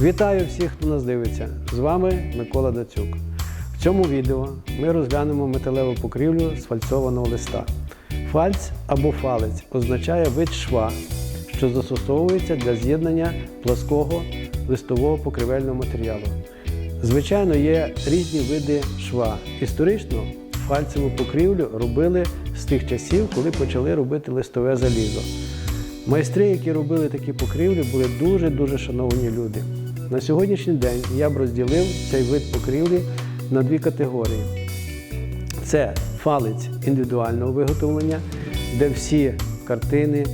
Вітаю всіх, хто нас дивиться. З вами Микола Дацюк. В цьому відео ми розглянемо металеву покрівлю з фальцованого листа. Фальц або фалець означає вид шва, що застосовується для з'єднання плоского листового покривельного матеріалу. Звичайно, є різні види шва. Історично фальцеву покрівлю робили з тих часів, коли почали робити листове залізо. Майстри, які робили такі покрівлі, були дуже-дуже шановані люди. На сьогоднішній день я б розділив цей вид покрівлі на дві категорії. Це фалець індивідуального виготовлення, де всі картини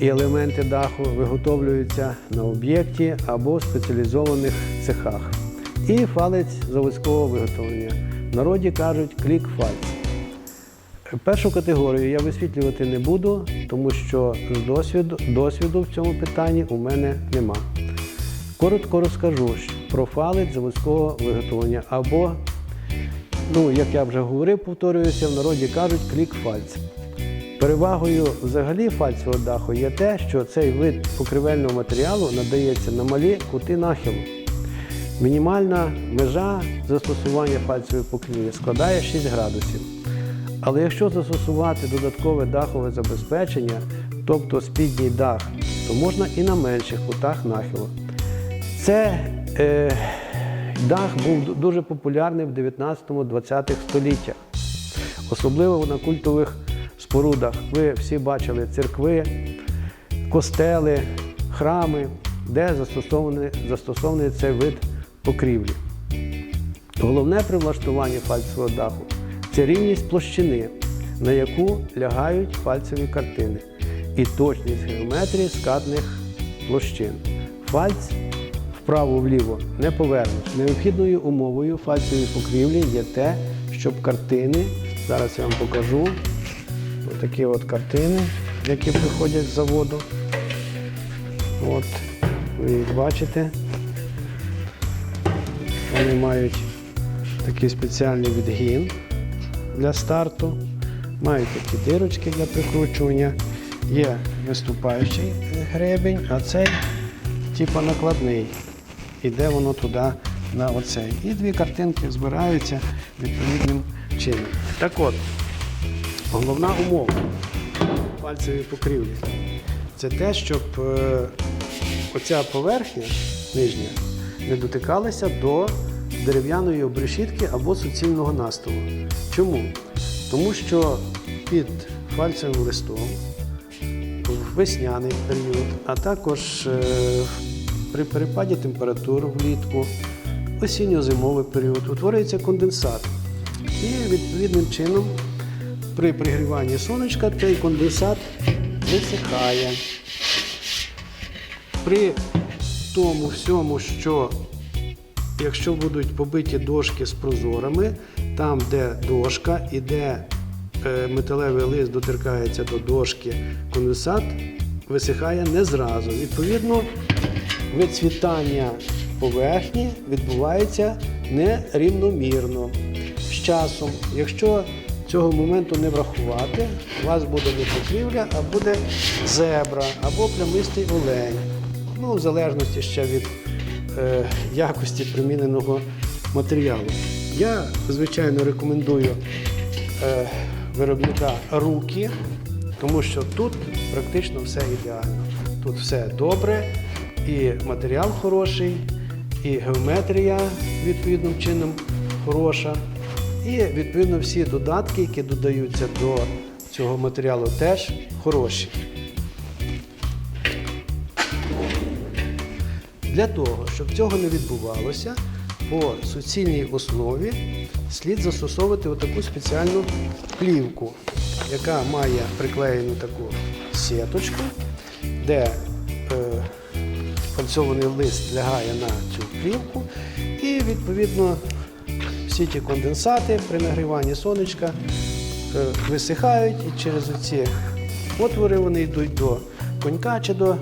і елементи даху виготовлюються на об'єкті або в спеціалізованих цехах. І фалець заводського виготовлення. В народі кажуть клік-фальц. Першу категорію я висвітлювати не буду, тому що досвіду, досвіду в цьому питанні у мене нема. Коротко розкажу про фалець заводського виготовлення або, ну, як я вже говорив, повторююся, в народі кажуть клік-фальц. Перевагою взагалі фальцевого даху є те, що цей вид покривельного матеріалу надається на малі кути нахилу. Мінімальна межа застосування фальцевої покрівлі складає 6 градусів. Але якщо застосувати додаткове дахове забезпечення, тобто спідній дах, то можна і на менших кутах нахилу. Це е, дах був дуже популярний в 19-20 століттях, особливо на культових спорудах. Ви всі бачили церкви, костели, храми, де застосований, застосований цей вид покрівлі. Головне при влаштуванні фальцевого даху це рівність площини, на яку лягають фальцеві картини, і точність геометрії скатних площин. Фальц вправо-вліво не повернеш. Необхідною умовою фальцевої покрівлі є те, щоб картини, зараз я вам покажу, такі от картини, які приходять з заводу. От, ви їх бачите. Вони мають такий спеціальний відгін для старту, мають такі дирочки для прикручування. Є виступаючий гребень, а цей типу накладний. Іде воно туди на оцей. І дві картинки збираються відповідним чином. Так от, головна умова пальцевої покрівлі це те, щоб е, оця поверхня нижня не дотикалася до дерев'яної обрешітки або суцільного настилу. Чому? Тому що під фальцевим листом в весняний період, а також е, при перепаді температур влітку, осінньо-зимовий період утворюється конденсат. І відповідним чином при пригріванні сонечка цей конденсат висихає. При тому всьому, що якщо будуть побиті дошки з прозорами, там, де дошка і де е, металевий лист доторкається до дошки, конденсат висихає не зразу. Відповідно, вицвітання поверхні відбувається нерівномірно. З часом, якщо цього моменту не врахувати, у вас буде не покрівля, а буде зебра або плямистий олень. Ну, в залежності ще від е, якості приміненого матеріалу. Я, звичайно, рекомендую е, виробника руки, тому що тут практично все ідеально. Тут все добре, і матеріал хороший, і геометрія відповідним чином хороша. І відповідно всі додатки, які додаються до цього матеріалу, теж хороші. Для того, щоб цього не відбувалося, по суцільній основі слід застосовувати отаку спеціальну плівку, яка має приклеєну таку сіточку, де фальцований лист лягає на цю плівку, і відповідно всі ті конденсати при нагріванні сонечка е, висихають і через ці отвори вони йдуть до конька чи до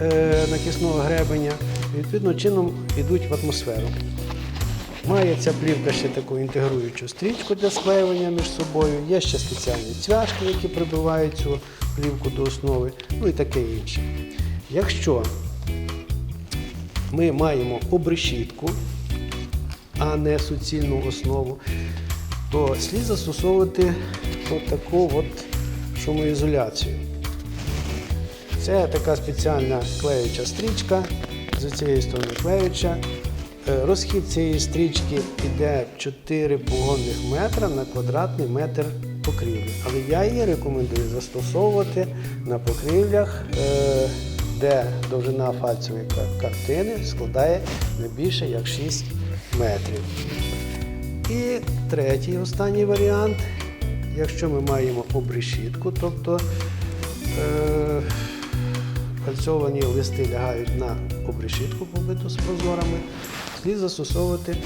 е, накисного гребеня, і відповідно чином йдуть в атмосферу. Має ця плівка ще таку інтегруючу стрічку для склеювання між собою. Є ще спеціальні цвяшки, які прибивають цю плівку до основи, ну і таке інше. Якщо ми маємо обрешітку, а не суцільну основу, то слід застосовувати от таку от шумоізоляцію. Це така спеціальна клеюча стрічка, з цієї сторони клеюча. Е, Розхід цієї стрічки йде 4 погонних метра на квадратний метр покрівлі. Але я її рекомендую застосовувати на покрівлях, е, де довжина фальцевої картини складає не більше як 6 метрів. І третій останній варіант, якщо ми маємо обрешітку, тобто е, фальцовані листи лягають на обрешітку побиту з прозорами, слід застосовувати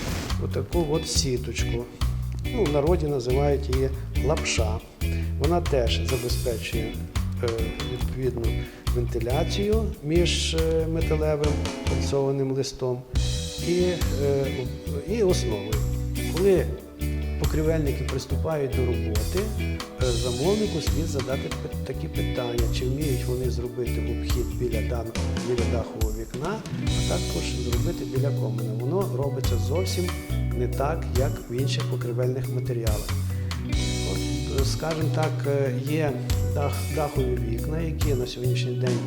отаку от сіточку. Ну, в народі називають її лапша. Вона теж забезпечує відповідну вентиляцію між е, металевим фальцованим листом і, е, і основою. Коли покривельники приступають до роботи, е, замовнику слід задати такі питання, чи вміють вони зробити обхід біля, біля дахового вікна, а також зробити біля комина. Воно робиться зовсім не так, як в інших покривельних матеріалах. От, е, скажімо так, е, є дах, дахові вікна, які на сьогоднішній день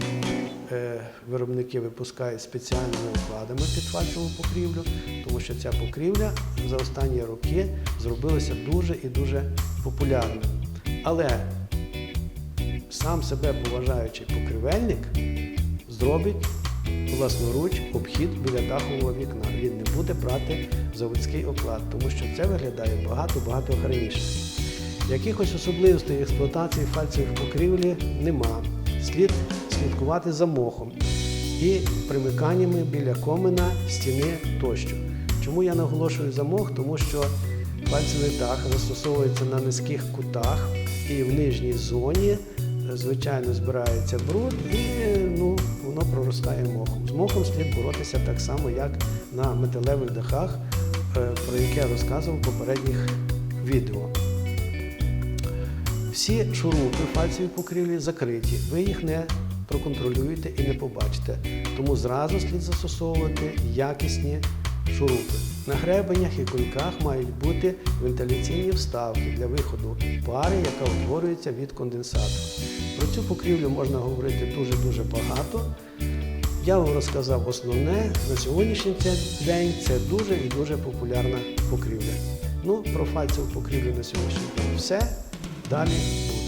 е, виробники випускають спеціальними укладами під фальцеву покрівлю, тому що ця покрівля за останні роки зробилася дуже і дуже популярною. Але сам себе поважаючий покривельник зробить власноруч обхід біля дахового вікна. Він не буде брати заводський оклад, тому що це виглядає багато-багато гарніше. Якихось особливостей експлуатації фальцевих покрівлі нема. Слід слідкувати за мохом і примиканнями біля комина, стіни тощо. Чому я наголошую за мох? Тому що фальцевий дах застосовується на низьких кутах і в нижній зоні, е, звичайно, збирається бруд і ну, воно проростає мохом. З мохом слід боротися так само, як на металевих дахах, е, про яке я розказував в попередніх відео. Всі шурупи фальцеві покрівлі закриті. Ви їх не проконтролюєте і не побачите. Тому зразу слід застосовувати якісні шурупи. На гребенях і кульках мають бути вентиляційні вставки для виходу пари, яка утворюється від конденсатору. Про цю покрівлю можна говорити дуже-дуже багато. Я вам розказав основне. На сьогоднішній день це дуже і дуже популярна покрівля. Ну, про фальцеву покрівлю на сьогоднішній день все. Далі буде.